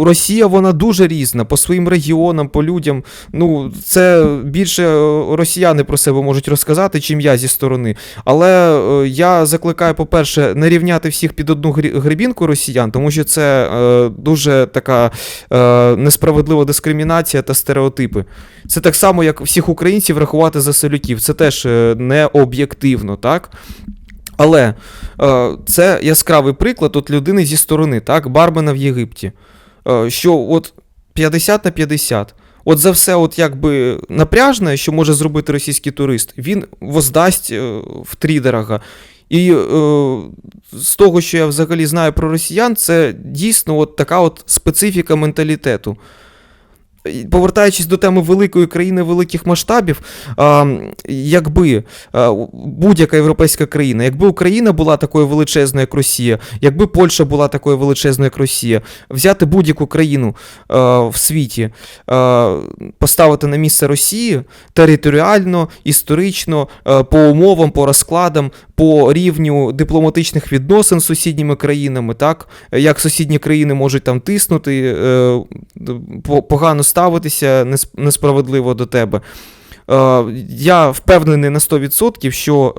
Росія вона дуже різна по своїм регіонам, по людям. Ну, це більше е, росіяни про себе можуть розказати, чим я зі сторони. Але е, я закликаю, по-перше, не рівняти всіх під одну гребінку росіян, тому що це е, дуже така е, несправедлива дискримінація та стереотипи. Це так само, як всіх українців рахувати за селюків. Це теж е, не об'єктивно, так? Але е, це яскравий приклад от людини зі сторони, так, бармена в Єгипті. Е, що от 50 на 50. От за все, от якби напряжне, що може зробити російський турист, він воздасть в втридорога. І е, з того, що я взагалі знаю про росіян, це дійсно от така от специфіка менталітету. Повертаючись до теми великої країни великих масштабів, якби будь-яка європейська країна, якби Україна була такою величезною, як Росія, якби Польща була такою величезною, як Росія, взяти будь-яку країну в світі, поставити на місце Росії територіально, історично, по умовам, по розкладам, по рівню дипломатичних відносин з сусідніми країнами, так як сусідні країни можуть там тиснути, е, погано ставитися несправедливо до тебе. Е, Я впевнений на 100%, що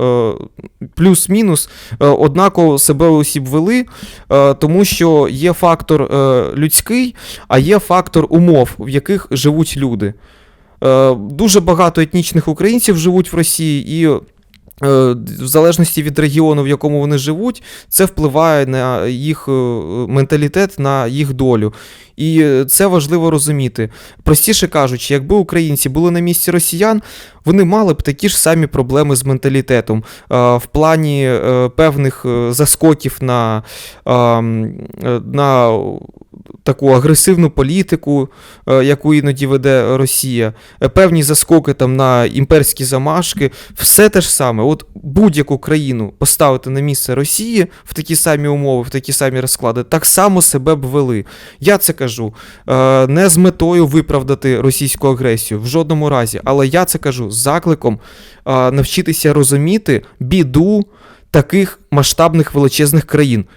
е, плюс-мінус е, однаково себе усі б вели, е, тому що є фактор е, людський, а є фактор умов, в яких живуть люди. Е, Дуже багато етнічних українців живуть в Росії, і е, в залежності від регіону, в якому вони живуть, це впливає на їх е, менталітет, на їх долю. І е, це важливо розуміти. Простіше кажучи, якби українці були на місці росіян, вони мали б такі ж самі проблеми з менталітетом е, в плані е, певних е, заскоків на, е, м, е, на таку агресивну політику, е, яку іноді веде Росія, е, певні заскоки там на імперські замашки, все те ж саме. От будь-яку країну поставити на місце Росії в такі самі умови, в такі самі розклади, так само себе б вели. Я це кажу е, не з метою виправдати російську агресію в жодному разі, але я це кажу з закликом навчитися розуміти біду таких масштабних величезних країн.